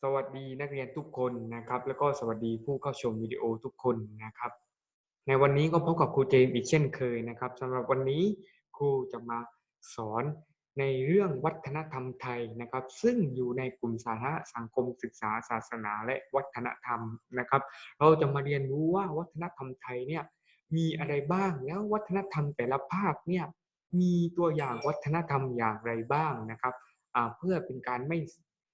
สวัสดีนักเรียนทุกคนนะครับ แล้วก็สวัสดีผู้เข้าชมวิดีโอทุกคนนะครับ ในวันนี้ก็พบกับครูเจมส์อีกเช่นเคยนะครับสำหรับวันนี้ครูจะมาสอนในเรื่องวัฒนธรรมไทยนะครับ ซึ่งอยู่ในกลุ่มสาระสังคมศึกษาศาสนาและวัฒนธรรมนะครับ เราจะมาเรียนรู้ว่าวัฒนธรรมไทยเนี่ยมีอะไรบ้างแล้ววัฒนธรรมแต่ละภาคเนี่ยมีตัวอย่างวัฒนธรรมอย่างไรบ้างนะครับเพื่อเป็นการไม่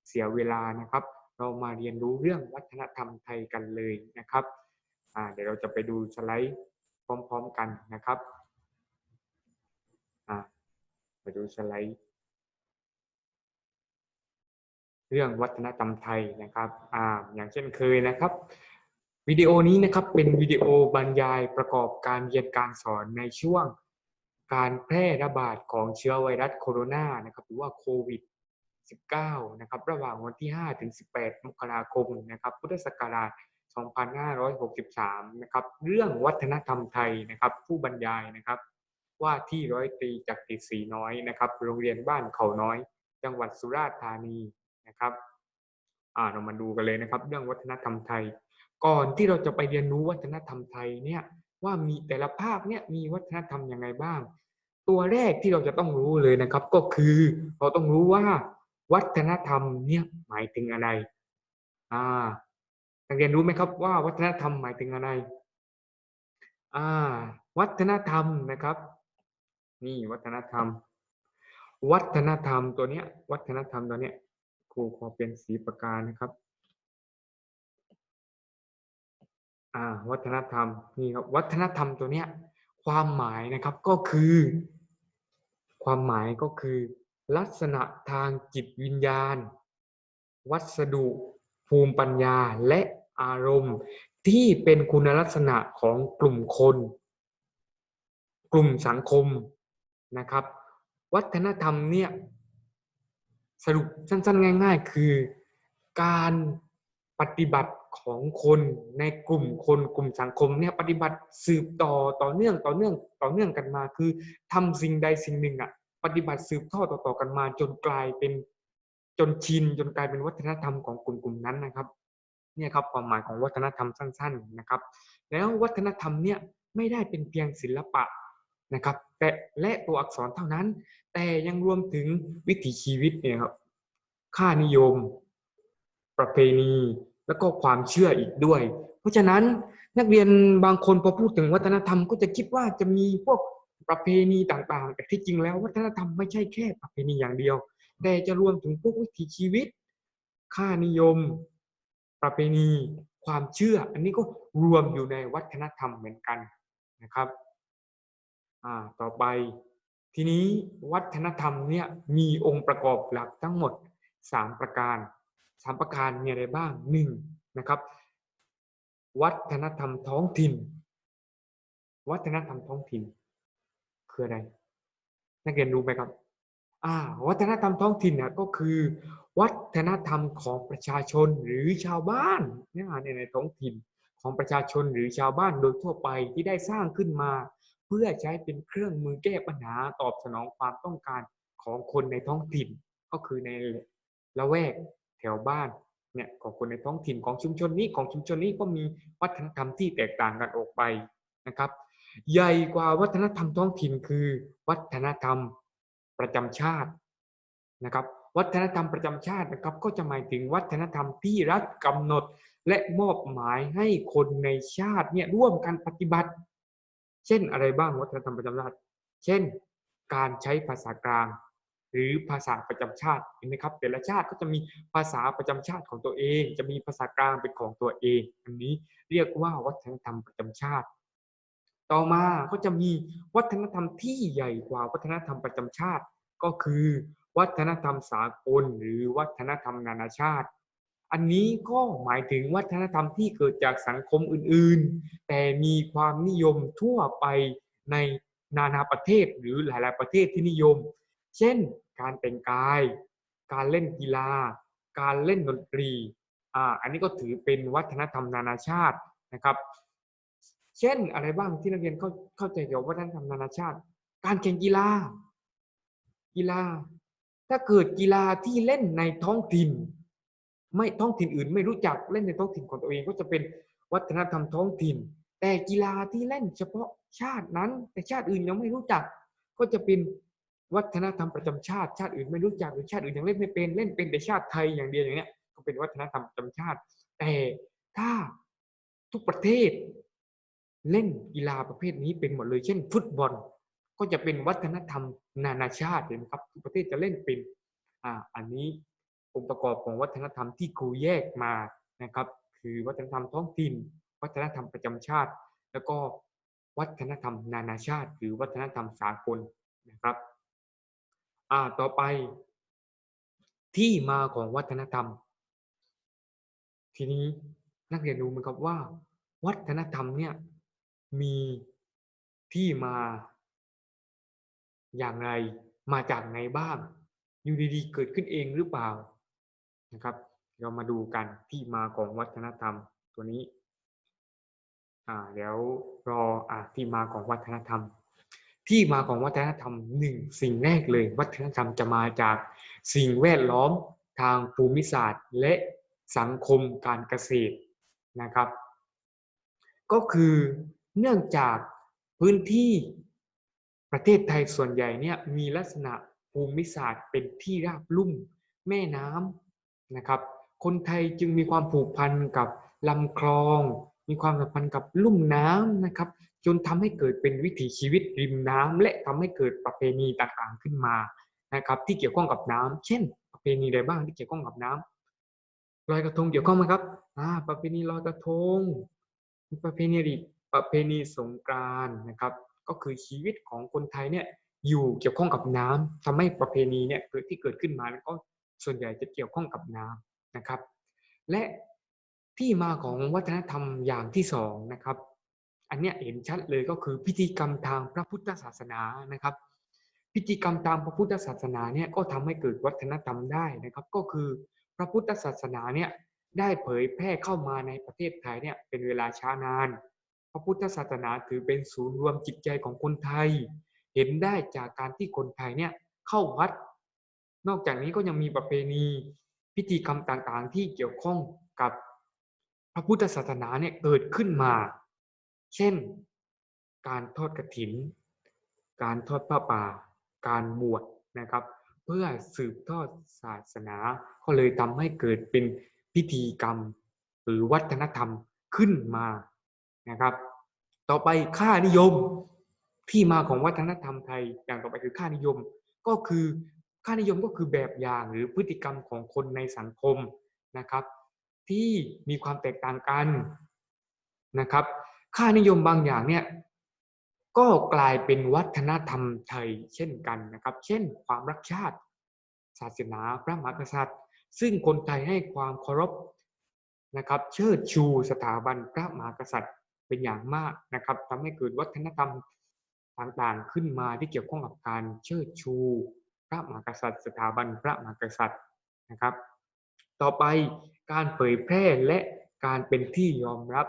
เสียเวลานะครับ เรามาเรียนรู้เรื่องวัฒนธรรมไทยกันเลยนะครับเดี๋ยวเราจะไปดูสไลด์พร้อม ๆ กันนะครับอ่าไปดูสไลด์ เรื่องวัฒนธรรมไทยนะครับออย่างเช่นเคยนะครับวิดีโอนี้นะครับเป็นวิดีโอบรรยายประกอบการเรียนการสอนในช่วงการแพร่ระบาดของเชื้อไวรัสโคโรนานะครับหรือว่าโควิด 19นะครับระหว่างวันที่ 5 ถึง 18 มกราคมนะครับพุทธศักราช 2563นะครับเรื่องวัฒนธรรมไทยนะครับผู้บรรยายนะครับว่าที่ร้อยตรีจักริดศรีน้อยนะครับโรงเรียนบ้านเขาน้อย จังหวัดสุราษฎร์ธานีนะครับอ่าเรามาดูกันเลยนะครับ เรื่องวัฒนธรรมไทย ก่อนที่เราจะไปเรียนรู้วัฒนธรรมไทยเนี่ยว่ามีแต่ละภาคเนี่ยมีวัฒนธรรมยังไงบ้าง ตัวแรกที่เราจะต้องรู้เลยนะครับ ก็คือเราต้องรู้ว่า วัฒนธรรมเนี่ยหมายถึงอะไร อ่านักเรียนรู้ไหมครับว่าวัฒนธรรมหมายถึงอะไร อ่า วัฒนธรรมนะครับ นี่วัฒนธรรม วัฒนธรรมตัวเนี้ย วัฒนธรรมตัวเนี้ยครูขอเป็นสีปากกานะครับ อ่า วัฒนธรรมนี่ครับ วัฒนธรรมตัวเนี้ย ความหมายนะครับก็คือ ความหมายก็คือ ลักษณะทางจิตวิญญาณ วัสดุ ภูมิปัญญาและอารมณ์ที่เป็นคุณลักษณะของกลุ่มคน กลุ่มสังคมนะครับ วัฒนธรรมเนี่ยสรุปสั้นๆ ง่าย ๆ คือการปฏิบัติของคนในกลุ่มคนกลุ่มสังคมเนี่ยปฏิบัติสืบต่อต่อเนื่องต่อเนื่องต่อเนื่องกันมา คือทำสิ่งใดสิ่งหนึ่งอะ ปฏิบัติสืบทอดต่อๆกันมาจนกลายเป็นจนชินจนกลายเป็นวัฒนธรรมของกลุ่มกลุ่มนั้นนะครับเนี่ยครับความหมายของวัฒนธรรมสั้น ๆนะครับ แล้ววัฒนธรรมเนี่ยไม่ได้เป็นเพียงศิลปะนะครับ แต่และตัวอักษรเท่านั้น แต่ยังรวมถึงวิถีชีวิตเนี่ยครับค่านิยม ประเพณี แล้วก็ความเชื่ออีกด้วย เพราะฉะนั้นนักเรียนบางคนพอพูดถึงวัฒนธรรมก็จะคิดว่าจะมีพวก ประเพณีต่างๆ แต่ที่จริงแล้ววัฒนธรรมไม่ใช่แค่ประเพณีอย่างเดียว แต่จะรวมถึงพวกวิถีชีวิต ค่านิยม ประเพณี ความเชื่อ อันนี้ก็รวมอยู่ในวัฒนธรรมเหมือนกันนะครับอ่าต่อไปทีนี้วัฒนธรรมเนี่ยมีองค์ประกอบหลักทั้งหมด 3 ประการ 3 ประการมีอะไรบ้างหนึ่งนะครับ วัฒนธรรมท้องถิ่น วัฒนธรรมท้องถิ่น คืออะไร นักเรียนรู้ไหมครับ อ่า วัฒนธรรมท้องถิ่นนี่ยก็คือ วัฒนธรรมของประชาชนหรือชาวบ้านเนี่ยในในท้องถิ่นของประชาชนหรือชาวบ้านโดยทั่วไปที่ได้สร้างขึ้นมา เพื่อใช้เป็นเครื่องมือแก้ปัญหาตอบสนองความต้องการของคนในท้องถิ่น ก็คือในละแวกแถวบ้านเนี่ยของคนในท้องถิ่นของชุมชนนี้ของชุมชนนี้ก็มีวัฒนธรรมที่แตกต่างกันออกไปนะครับ ใหญ่กว่าวัฒนธรรมท้องถิ่นคือ วัฒนธรรมประจำชาตินะครับ วัฒนธรรมประจำชาตินะครับ ก็จะหมายถึงวัฒนธรรมที่รัฐกำหนดและมอบหมายให้คนในชาติเนี่ยร่วมกันปฏิบัติ เช่นอะไรบ้างวัฒนธรรมประจำชาติ เช่น การใช้ภาษากลาง หรือภาษาประจำชาติเห็นไหมครับ แต่ละชาติก็จะมีภาษาประจำชาติของตัวเอง จะมีภาษากลางเป็นของตัวเอง อันนี้เรียกว่าวัฒนธรรมประจำชาติ ต่อมาก็จะมีวัฒนธรรมที่ใหญ่กว่าวัฒนธรรมประจำชาติ ก็คือวัฒนธรรมสากล หรือวัฒนธรรมนานาชาติ อันนี้ก็หมายถึงวัฒนธรรมที่เกิดจากสังคมอื่นๆ แต่มีความนิยมทั่วไปในนานาประเทศหรือหลาย ๆ ประเทศที่นิยม เช่น การแต่งกาย การเล่นกีฬา การเล่นดนตรี อ่า อันนี้ก็ถือเป็นวัฒนธรรมนานาชาตินะครับ เช่นอะไรบ้างที่นักเรียนเข้าเข้าใจเกี่ยวกับวัฒนธรรมนานาชาติ การแข่งกีฬา กีฬา ถ้าเกิดกีฬาที่เล่นในท้องถิ่น ไม่ท้องถิ่นอื่น ไม่รู้จักเล่นในท้องถิ่นของตัวเองก็จะเป็นวัฒนธรรมท้องถิ่น แต่กีฬาที่เล่นเฉพาะชาตินั้น แต่ชาติอื่นยังไม่รู้จัก ก็จะเป็นวัฒนธรรมประจำชาติชาติอื่นไม่รู้จักหรือชาติอื่นยังเล่นไม่เป็นเล่นเป็นแต่ชาติไทยอย่างเดียวอย่างเนี้ยก็เป็นวัฒนธรรมประจำชาติ แต่ถ้าทุกประเทศ เล่นกีฬาประเภทนี้เป็นหมดเลย เช่น ฟุตบอล ก็จะเป็นวัฒนธรรมนานาชาติเห็นครับทุกประเทศจะเล่นเป็นอ่าอันนี้องค์ประกอบของวัฒนธรรมที่ครูแยกมานะครับ คือวัฒนธรรมท้องถิ่น วัฒนธรรมประจำชาติ แล้วก็วัฒนธรรมนานาชาติ หรือวัฒนธรรมสากลนะครับอ่าต่อไป ที่มาของวัฒนธรรม ทีนี้นักเรียนรู้ไหมครับว่า วัฒนธรรมเนี่ย มีที่มาอย่างไรมาจากไหนบ้าง อยู่ดีๆเกิดขึ้นเองหรือเปล่านะครับ เรามาดูกันที่มาของวัฒนธรรมตัวนี้อ่าเดี๋ยวรออ่าที่มาของวัฒนธรรม ที่มาของวัฒนธรรมหนึ่งสิ่งแรกเลย วัฒนธรรมจะมาจากสิ่งแวดล้อมทางภูมิศาสตร์และสังคมการเกษตรนะครับ ก็คือ เนื่องจากพื้นที่ประเทศไทยส่วนใหญ่เนี่ยมีลักษณะภูมิศาสตร์เป็นที่ราบลุ่มแม่น้ำนะครับ คนไทยจึงมีความผูกพันกับลำคลอง มีความสัมพันธ์กับลุ่มน้ำนะครับ จนทำให้เกิดเป็นวิถีชีวิตริมน้ำและทำให้เกิดประเพณีต่างๆขึ้นมานะครับที่เกี่ยวข้องกับน้ำเช่น ประเพณีใดบ้างที่เกี่ยวข้องกับน้ำลอยกระทงเกี่ยวข้องไหมครับอ่าประเพณีลอยกระทงมีประเพณีอีก ประเพณีสงกรานต์นะครับ ก็คือชีวิตของคนไทยเนี่ยอยู่เกี่ยวข้องกับน้ำทำให้ประเพณีเนี่ยเกิดที่เกิดขึ้นมาแล้วก็ส่วนใหญ่จะเกี่ยวข้องกับน้ำนะครับ และที่มาของวัฒนธรรมอย่างที่สองนะครับ อันเนี้ยเห็นชัดเลยก็คือพิธีกรรมทางพระพุทธศาสนานะครับ พิธีกรรมตามพระพุทธศาสนาเนี่ยก็ทำให้เกิดวัฒนธรรมได้นะครับ ก็คือพระพุทธศาสนาเนี่ยได้เผยแพร่เข้ามาในประเทศไทยเนี่ยเป็นเวลาช้านาน พระพุทธศาสนาถือเป็นศูนย์รวมจิตใจของคนไทย เห็นได้จากการที่คนไทยเนี่ยเข้าวัด นอกจากนี้ก็ยังมีประเพณีพิธีกรรมต่างๆ ที่เกี่ยวข้องกับพระพุทธศาสนาเนี่ยเกิดขึ้นมา เช่น การทอดกฐิน การทอดผ้าป่า การบวชนะครับ เพื่อสืบทอดศาสนา ก็เลยทำให้เกิดเป็นพิธีกรรม หรือวัฒนธรรมขึ้นมา นะครับ ต่อไปค่านิยมที่มาของวัฒนธรรมไทยอย่างต่อไปคือค่านิยมก็คือค่านิยมก็คือแบบอย่างหรือพฤติกรรมของคนในสังคมนะครับ ที่มีความแตกต่างกันนะครับ ค่านิยมบางอย่างเนี่ยก็กลายเป็นวัฒนธรรมไทยเช่นกันนะครับ เช่น ความรักชาติ ศาสนาพระมหากษัตริย์ ซึ่งคนไทยให้ความเคารพนะครับ เชิดชูสถาบันพระมหากษัตริย์ เป็นอย่างมากนะครับทำให้เกิดวัฒนธรรมต่างๆขึ้นมาที่เกี่ยวข้องกับการเชิดชู พระมหากษัตริย์ สถาบันพระมหากษัตริย์นะครับ ต่อไปการเผยแพร่และการเป็นที่ยอมรับ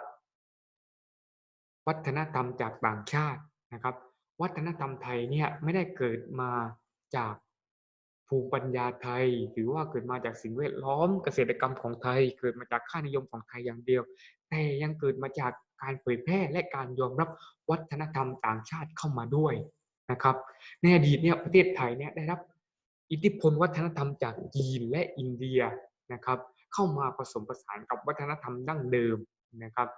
วัฒนธรรมจากต่างชาตินะครับ วัฒนธรรมไทยเนี่ยไม่ได้เกิดมาจากภูมิปัญญาไทย หรือว่าเกิดมาจากสิ่งแวดล้อมเกษตรกรรมของไทย เกิดมาจากค่านิยมของไทยอย่างเดียว แต่ยังเกิดมาจาก การเผยแพร่และการยอมรับวัฒนธรรมต่างชาติเข้ามาด้วยนะครับ ในอดีตเนี่ยประเทศไทยเนี่ยได้รับอิทธิพลวัฒนธรรมจากจีนและอินเดียนะครับ เข้ามาผสมผสานกับวัฒนธรรมดั้งเดิมนะครับ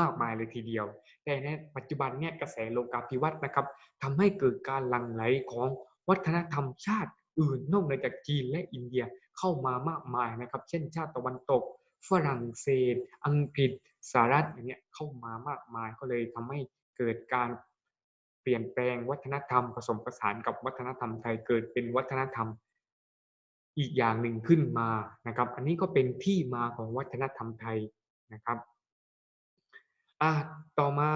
มากมายเลยทีเดียว แต่ในปัจจุบันเนี่ยกระแสโลกาภิวัตน์นะครับทำให้เกิดการหลั่งไหลของวัฒนธรรมชาติอื่นนอกเหนือจากจีนและอินเดียเข้ามามากมายนะครับ เช่น ชาติตะวันตก ฝรั่งเศส อังกฤษ สหรัฐอย่างเงี้ยเข้ามามากมายก็เลยทำให้เกิดการเปลี่ยนแปลงวัฒนธรรมผสมผสานกับวัฒนธรรมไทยเกิดเป็นวัฒนธรรมอีกอย่างหนึ่งขึ้นมานะครับ อันนี้ก็เป็นที่มาของวัฒนธรรมไทยนะครับอ่าต่อมา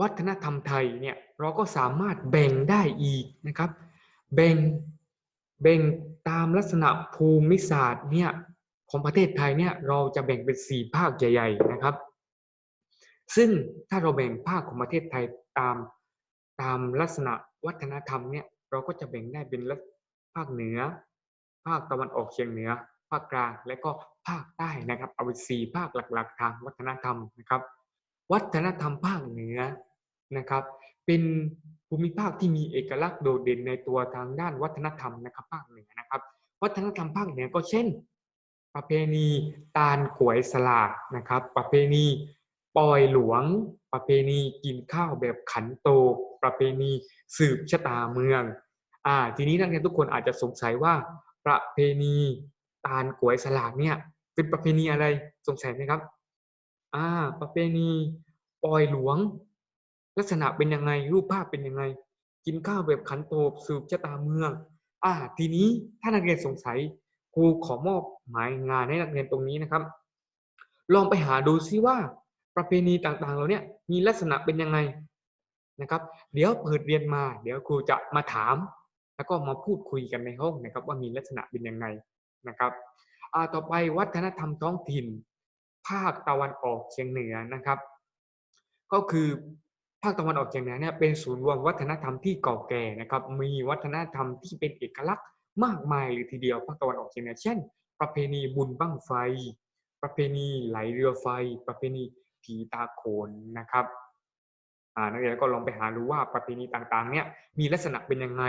วัฒนธรรมไทยเนี่ยเราก็สามารถแบ่งได้อีกนะครับ แบ่งแบ่งตามลักษณะภูมิศาสตร์เนี่ย ของประเทศไทยเนี่ยเราจะแบ่งเป็นสี่ภาคใหญ่ๆนะครับ ซึ่งถ้าเราแบ่งภาคของประเทศไทยตามตามลักษณะวัฒนธรรมเนี่ยเราก็จะแบ่งได้เป็นภาคเหนือ ภาคตะวันออกเฉียงเหนือ ภาคกลางและก็ภาคใต้นะครับ เอาเป็นสี่ภาคหลัก ๆ ทางวัฒนธรรมนะครับ วัฒนธรรมภาคเหนือนะครับ เป็นภูมิภาคที่มีเอกลักษณ์โดดเด่นในตัวทางด้านวัฒนธรรมนะครับ ภาคเหนือนะครับ วัฒนธรรมภาคเหนือก็เช่น ประเพณีตาลกวยสลากนะครับ ประเพณีปอยหลวง ประเพณีกินข้าวแบบขันโตกประเพณีสืบชะตาเมืองอ่าทีนี้นักเรียนทุกคนอาจจะสงสัยว่า ประเพณีตาลกวยสลากเนี่ยเป็นประเพณีอะไรสงสัยไหมครับอ่าประเพณีปอยหลวง ลักษณะเป็นยังไงรูปภาพเป็นยังไง กินข้าวแบบขันโตกสืบชะตาเมืองอ่าทีนี้ถ้านักเรียนสงสัย ครูขอมอบหมายงานให้นักเรียนตรงนี้นะครับ ลองไปหาดูซิว่า ประเพณีต่างๆเราเนี่ยมีลักษณะเป็นยังไงนะครับ เดี๋ยวเปิดเรียนมา เดี๋ยวครูจะมาถาม แล้วก็มาพูดคุยกันในห้องนะครับ ว่ามีลักษณะเป็นยังไงนะครับอ่าต่อไปวัฒนธรรมท้องถิ่น ภาคตะวันออกเฉียงเหนือนะครับ ก็คือภาคตะวันออกเฉียงเหนือเนี่ยเป็นศูนย์รวมวัฒนธรรมที่เก่าแก่นะครับ มีวัฒนธรรมที่เป็นเอกลักษณ์ มากมายเลยทีเดียวภาคตะวันออกเฉียงเหนือเช่น ประเพณีบุญบั้งไฟ ประเพณีไหลเรือไฟ ประเพณีผีตาโขนนะครับอ่านักเรียนก็ลองไปหาดูว่าประเพณีต่างๆ เนี่ยมีลักษณะเป็นยังไง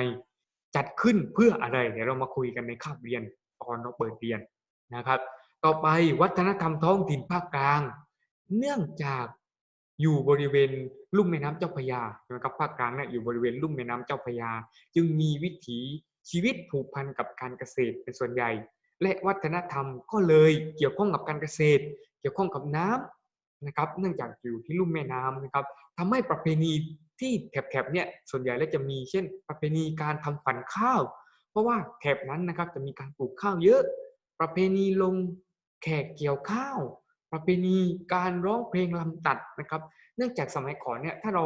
จัดขึ้นเพื่ออะไรเดี๋ยวเรามาคุยกันในคาบเรียนตอนเราเปิดเรียนนะครับ ต่อไปวัฒนธรรมท้องถิ่นภาคกลาง เนื่องจากอยู่บริเวณลุ่มแม่น้ำเจ้าพระยานะครับภาคกลางเนี่ยอยู่บริเวณลุ่มแม่น้ำเจ้าพระยา จึงมีวิถี ชีวิตผูกพันกับการเกษตรเป็นส่วนใหญ่ และวัฒนธรรมก็เลยเกี่ยวข้องกับการเกษตร เกี่ยวข้องกับน้ำนะครับ เนื่องจากอยู่ที่ลุ่มแม่น้ำนะครับทำให้ประเพณีที่แถบๆเนี่ยส่วนใหญ่แล้วจะมีเช่น ประเพณีการทำขวัญข้าว เพราะว่าแถบนั้นนะครับจะมีการปลูกข้าวเยอะ ประเพณีลงแขกเกี่ยวข้าว ประเพณีการร้องเพลงลำตัดนะครับ เนื่องจากสมัยก่อนเนี่ยถ้าเรา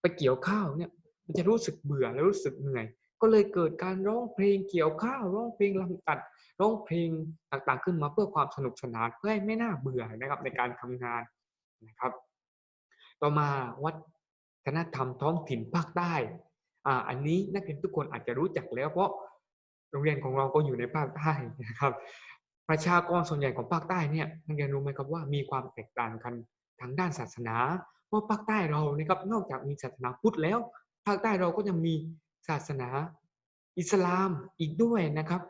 ไปเกี่ยวข้าวเนี่ยมันจะรู้สึกเบื่อและรู้สึกเหนื่อย ก็เลยเกิดการร้องเพลงเกี่ยวข้าวร้องเพลงลำตัดร้องเพลงต่างๆ ขึ้นมาเพื่อความสนุกสนานเพื่อให้ไม่น่าเบื่อนะครับในการทำงานนะครับ ต่อมาวัฒนธรรมท้องถิ่นภาคใต้อ่าอันนี้นักเรียนทุกคนอาจจะรู้จักแล้ว เพราะโรงเรียนของเราก็อยู่ในภาคใต้นะครับ ประชากรส่วนใหญ่ของภาคใต้เนี่ยนักเรียนรู้ไหมครับว่ามีความแตกต่างกันทางด้านศาสนา เพราะภาคใต้เรานะครับนอกจากมีศาสนาพุทธแล้ว ภาคใต้เราก็ยังมี ศาสนาอิสลามอีกด้วยนะครับ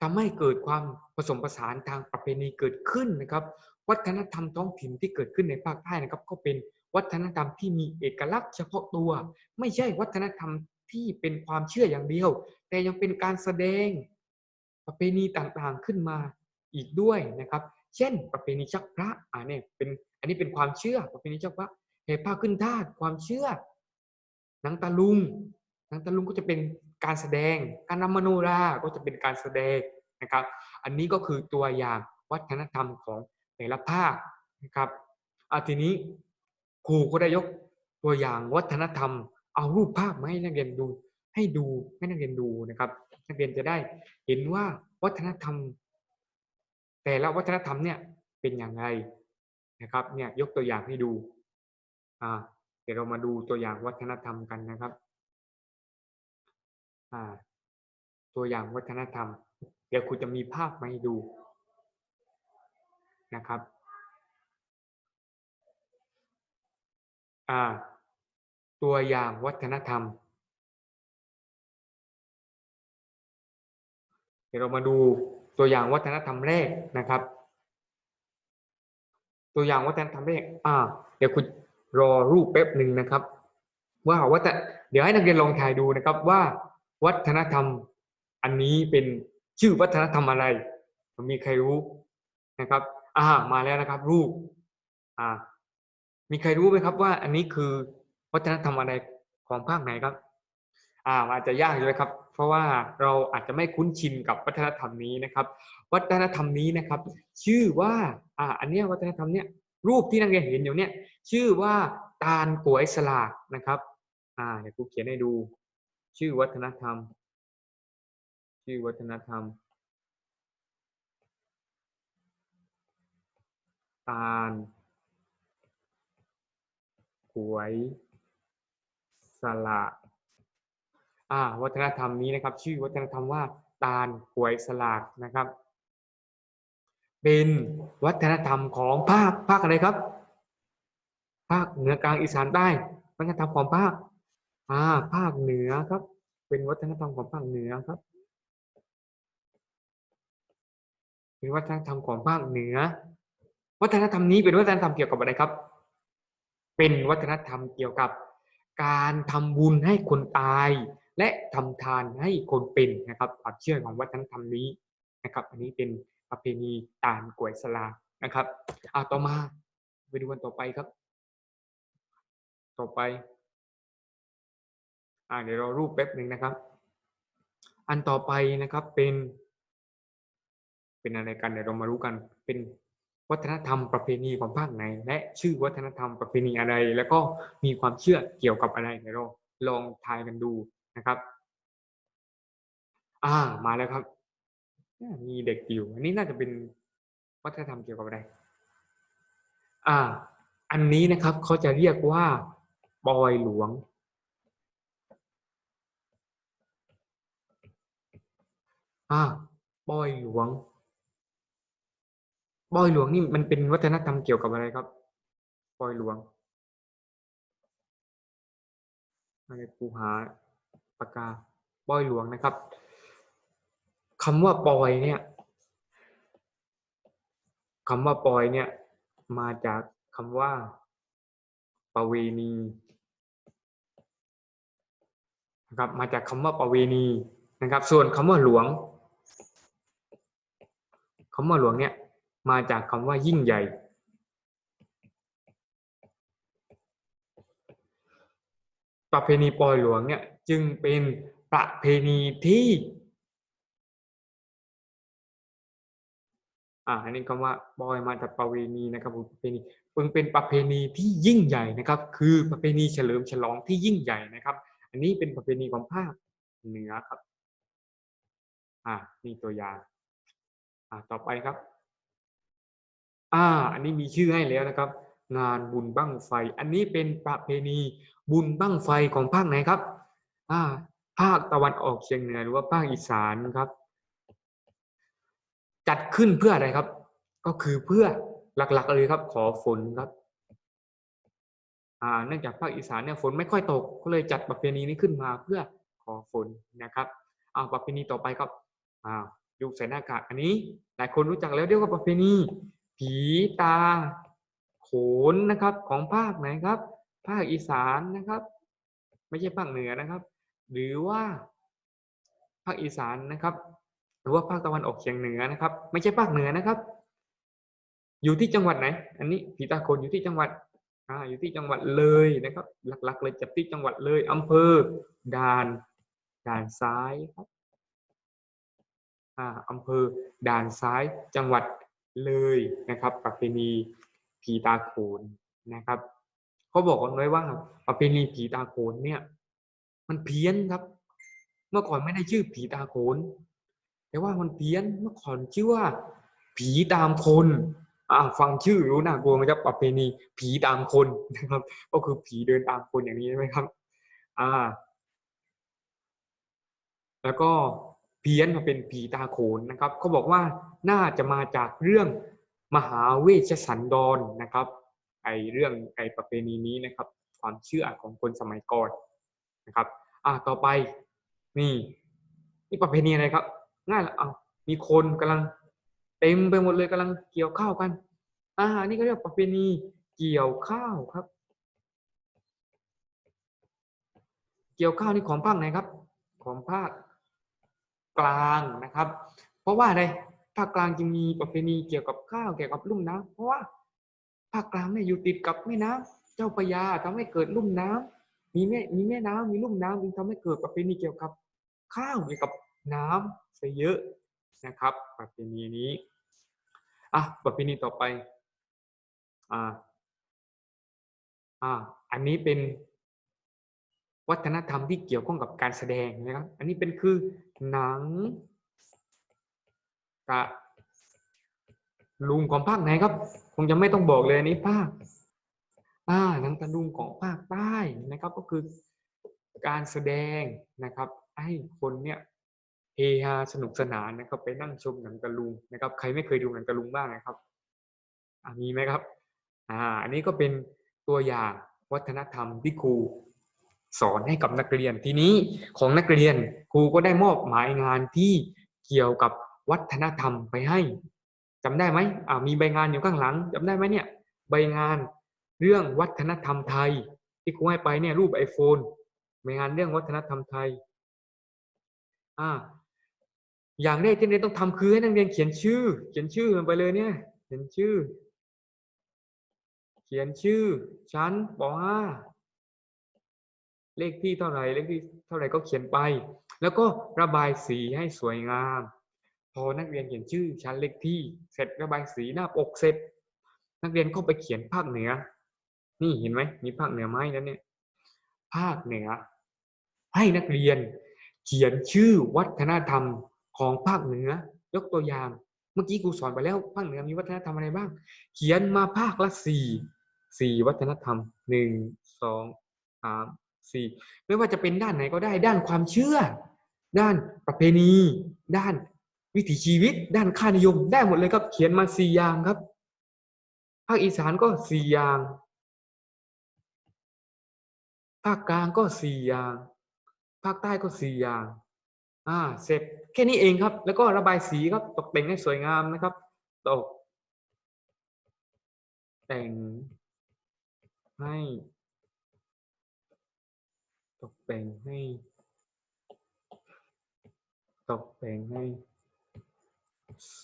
ทำให้เกิดความผสมผสานทางประเพณีเกิดขึ้นนะครับ วัฒนธรรมท้องถิ่นที่เกิดขึ้นในภาคใต้นะครับ ก็เป็นวัฒนธรรมที่มีเอกลักษณ์เฉพาะตัว ไม่ใช่วัฒนธรรมที่เป็นความเชื่ออย่างเดียว แต่ยังเป็นการแสดงประเพณีต่างๆขึ้นมาอีกด้วยนะครับ เช่น ประเพณีชักพระอ่าเนี่ยเป็นอันนี้เป็นความเชื่อประเพณีชักพระแห่ผ้าขึ้นทาสความเชื่อหนังตะลุง นังตะลุงก็จะเป็นการแสดง การนำมโนราก็จะเป็นการแสดงนะครับ อันนี้ก็คือตัวอย่างวัฒนธรรมของแต่ละภาคนะครับอาทีนี้ครูก็ได้ยกตัวอย่างวัฒนธรรม เอารูปภาพมาให้นักเรียนดู ให้ดูให้นักเรียนดูนะครับ นักเรียนจะได้เห็นว่าวัฒนธรรม แต่ละวัฒนธรรมเนี่ยเป็นอย่างไรนะครับเนี่ยยกตัวอย่างให้ดูอ่าเดี๋ยวเรามาดูตัวอย่างวัฒนธรรมกันนะครับ ตัวอย่างวัฒนธรรม เดี๋ยวครูจะมีภาพมาให้ดูนะครับตัวอย่างวัฒนธรรม เดี๋ยวเรามาดูตัวอย่างวัฒนธรรมแรกนะครับ ตัวอย่างวัฒนธรรมแรกอ่าเดี๋ยวคุณรอรูปแป๊บหนึ่งนะครับ ว่าวัฒนเดี๋ยวให้นักเรียนลองทายดูนะครับว่า วัฒนธรรม อันนี้เป็นชื่อวัฒนธรรมอะไร มีใครรู้นะครับ อ่า มาแล้วนะครับ รูป อ่า มีใครรู้ไหมครับว่า อันนี้คือวัฒนธรรมอะไรของภาคไหนครับ อ่าอาจจะยากอยู่นะครับ เพราะว่าเราอาจจะไม่คุ้นชินกับวัฒนธรรมนี้นะครับ วัฒนธรรมนี้นะครับ ชื่อว่า อ่า อันเนี้ยวัฒนธรรมเนี้ยรูปที่นักเรียนเห็นอยู่เนี่ย ชื่อว่าตาลกวยสลากนะครับ อ่าเดี๋ยวครูเขียนให้ดู ชื่อวัฒนธรรม ชื่อวัฒนธรรม ตาลกวยสละอ่าวัฒนธรรมนี้นะครับ ชื่อวัฒนธรรมว่า ตาลกวยสลากนะครับ เป็นวัฒนธรรมของภาคภาคอะไรครับ ภาคเหนือกลางอีสานใต้วัฒนธรรมของภาค อ่าภาคเหนือครับ เป็นวัฒนธรรมของภาคเหนือครับ เป็นวัฒนธรรมของภาคเหนือ วัฒนธรรมนี้เป็นวัฒนธรรมเกี่ยวกับอะไรครับ เป็นวัฒนธรรมเกี่ยวกับ การทำบุญให้คนตาย และทำทานให้คนเป็นนะครับความเชื่อของวัฒนธรรมนี้นะครับ อันนี้เป็นประเพณีตานกวยสลานะครับอ่าต่อมาไปดูวันต่อไปครับ ต่อไป อ่าเดี๋ยวเรอรูปแป๊บหนึ่งนะครับ อันต่อไปนะครับเป็น เป็นอะไรกันเดี๋ยวเรามารู้กันเป็นวัฒนธรรมประเพณีของภาคไหน และชื่อวัฒนธรรมประเพณีอะไร แล้วก็มีความเชื่อเกี่ยวกับอะไรเดี๋ยวเราลองทายกันดูนะครับ อ่ามาแล้วครับ มีเด็กอยู่อันนี้น่าจะเป็นวัฒนธรรมเกี่ยวกับอะไร อ่า อันนี้นะครับเขาจะเรียกว่าปอยหลวง อ่าปอยหลวงปอยหลวงนี่มันเป็นวัฒนธรรมเกี่ยวกับอะไรครับปอยหลวงอะไรปูหาปากกาปอยหลวงนะครับคำว่าปอยเนี่ยคำว่าปอยเนี่ย มาจากคำว่าประเวณีนะครับ มาจากคำว่าประเวณีนะครับ ส่วนคำว่าหลวง คำว่าหลวงเนี่ยมาจากคำว่ายิ่งใหญ่ ประเพณีปล่อยหลวงเนี่ยจึงเป็นประเพณีที่อ่าอันนี้คำว่าปอยมาจากประเวณีนะครับผมประเพณีเพิ่งเป็นประเพณีที่ยิ่งใหญ่นะครับ คือประเพณีเฉลิมฉลองที่ยิ่งใหญ่นะครับ อันนี้เป็นประเพณีของภาคเหนือครับ อ่านี่ตัวอย่าง อ่าต่อไปครับ อ่า อันนี้มีชื่อให้แล้วนะครับ งานบุญบั้งไฟ อันนี้เป็นประเพณีบุญบั้งไฟของภาคไหนครับ อ่า ภาคตะวันออกเฉียงเหนือหรือว่าภาคอีสานครับ จัดขึ้นเพื่ออะไรครับ ก็คือเพื่อหลักๆเลยครับ ขอฝนครับอ่าเนื่องจากภาคอีสานเนี่ยฝนไม่ค่อยตกก็เลยจัดประเพณีนี้ขึ้นมาเพื่อขอฝนนะครับอ่าประเพณีต่อไปครับอ่า ยุคใส่หน้ากากอันนี้หลายคนรู้จักแล้วเรียกว่าประเพณีผีตาโขนนะครับของภาคไหนครับ ภาคอีสานนะครับ ไม่ใช่ภาคเหนือนะครับ หรือว่าภาคอีสานนะครับ หรือว่าภาคตะวันออกเฉียงเหนือนะครับ ไม่ใช่ภาคเหนือนะครับ อยู่ที่จังหวัดไหน อันนี้ผีตาโขนอยู่ที่จังหวัดอ่าอยู่ที่จังหวัดเลยนะครับ หลักๆเลยจับที่จังหวัดเลยอำเภอด่านด่านซ้ายครับ อำเภอด่านซ้ายจังหวัดเลยนะครับ ประเพณีผีตาโขนนะครับเขาบอกกันไว้ว่าประเพณีผีตาโขนเนี่ย มันเพี้ยนครับ เมื่อก่อนไม่ได้ชื่อผีตาโขนแต่ว่ามันเพี้ยนเมื่อก่อนชื่อว่า ผีตามคนอ่าฟังชื่อรู้น่ากลัวไหมครับประเพณีผีตามคนนะครับ ก็คือผีเดินตามคนอย่างนี้ใช่ไหมครับ อ่า แล้วก็ เพี้ยนมาเป็นผีตาโขนนะครับเขาบอกว่าน่าจะมาจากเรื่องมหาเวชสันดรนนะครับไอเรื่องไอประเพณีนี้นะครับ ความเชื่อของคนสมัยก่อนนะครับ อ่าต่อไปนี่นี่ประเพณีอะไรครับง่ายละเอามีคนกำลังเต็มไปหมดเลยกำลังเกี่ยวข้าวกัน อ่า นี่ก็เรียกประเพณีเกี่ยวข้าวครับ เกี่ยวข้าวนี่ของภาคไหนครับ ของภาค กลางนะครับ เพราะว่าอะไรภาคกลางจึงมีประเพณีเกี่ยวกับข้าวเกี่ยวกับลุ่มน้ำเพราะว่าภาคกลางเนี่ยอยู่ติดกับแม่น้ำเจ้าพระยาทำให้เกิดลุ่มน้ำมีแม่มีแม่น้ำมีลุ่มน้ำจึงทำให้เกิดประเพณีเกี่ยวกับข้าวเกี่ยวกับน้ำซะเยอะนะครับ ประเพณีนี้อะประเพณีต่อไปอ่าอ่าอันนี้เป็นวัฒนธรรมที่เกี่ยวข้องกับการแสดงนะครับ อันนี้เป็นคือ หนัง กะ ลุงของภาคไหนครับ คงจะไม่ต้องบอกเลยนี้ภาคอ่าหนังตะลุงของภาคใต้นะครับ ก็คือการแสดงนะครับ ให้คนเนี่ยเฮฮาสนุกสนานนะครับ ไปนั่งชมหนังตะลุงนะครับ ใครไม่เคยดูหนังตะลุงบ้างนะครับมีไหมครับ อ่า อันนี้ก็เป็นตัวอย่างวัฒนธรรมที่ครู สอนให้กับนักเรียนทีนี้ของนักเรียนครูก็ได้มอบหมายงานที่เกี่ยวกับวัฒนธรรมไปให้จำได้ไหมอ่ามีใบงานอยู่ข้างหลังจำได้ไหมเนี่ยใบงานเรื่องวัฒนธรรมไทย ที่ครูให้ไปเนี่ยรูปไอโฟนใบงานเรื่องวัฒนธรรมไทยอ่าอย่างแรกที่นักเรียนต้องทำคือให้นักเรียนเขียนชื่อ เขียนชื่อมันไปเลยเนี่ย เขียนชื่อ เขียนชื่อชั้นป .5 เลขที่เท่าไหร่เลขที่เท่าไหร่ก็เขียนไป แล้วก็ระบายสีให้สวยงาม พอนักเรียนเขียนชื่อชั้นเลขที่เสร็จระบายสีหน้าปกเสร็จ นักเรียนก็ไปเขียนภาคเหนือ นี่เห็นไหมมีภาคเหนือไหมนั่นเนี่ยภาคเหนือ ให้นักเรียนเขียนชื่อวัฒนธรรมของภาคเหนือยกตัวอย่าง เมื่อกี้ครูสอนไปแล้วภาคเหนือมีวัฒนธรรมอะไรบ้าง เขียนมาภาคละสี่สี่วัฒนธรรมหนึ่งสองสาม สี่ไม่ว่าจะเป็นด้านไหนก็ได้ ด้านความเชื่อ ด้านประเพณี ด้านวิถีชีวิต ด้านค่านิยม ได้หมดเลยครับเขียนมาสี่อย่างครับภาคอีสานก็สี่อย่างภาคกลางก็สี่อย่าง ภาคใต้ก็สี่อย่าง อ่า เสร็จแค่นี้เองครับ แล้วก็ระบายสีครับ ตกแต่งให้สวยงามนะครับ ตก แต่งให้ แต่งให้ ตกแต่งให้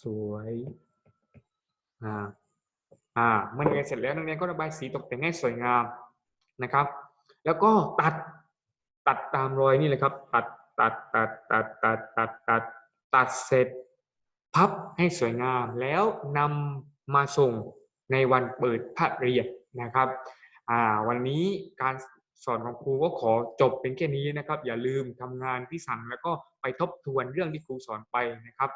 สวยอ่าอ่าเมื่อเรียนเสร็จแล้วนักเรียนก็ระบายสีตกแต่งให้สวยงามนะครับ แล้วก็ตัดตัดตามรอยนี่เลยครับ ตัดตัดตัดตัดตัดตัดตัดตัดเสร็จ พับให้สวยงามแล้วนำมาส่งในวันเปิดภาคเรียนนะครับ อ่า วันนี้การ สอนของครูก็ขอจบเป็นแค่นี้นะครับ อย่าลืมทำงานที่สั่งแล้วก็ไปทบทวนเรื่องที่ครูสอนไปนะครับ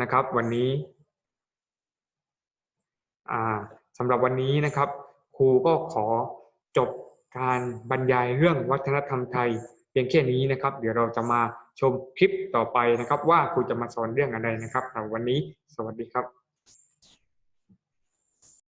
นะครับ วันนี้อ่าสำหรับวันนี้นะครับ ครูก็ขอจบการบรรยายเรื่องวัฒนธรรมไทยเพียงแค่นี้นะครับ เดี๋ยวเราจะมาชมคลิปต่อไปนะครับ ว่าครูจะมาสอนเรื่องอะไรนะครับสำหรับวันนี้สวัสดีครับ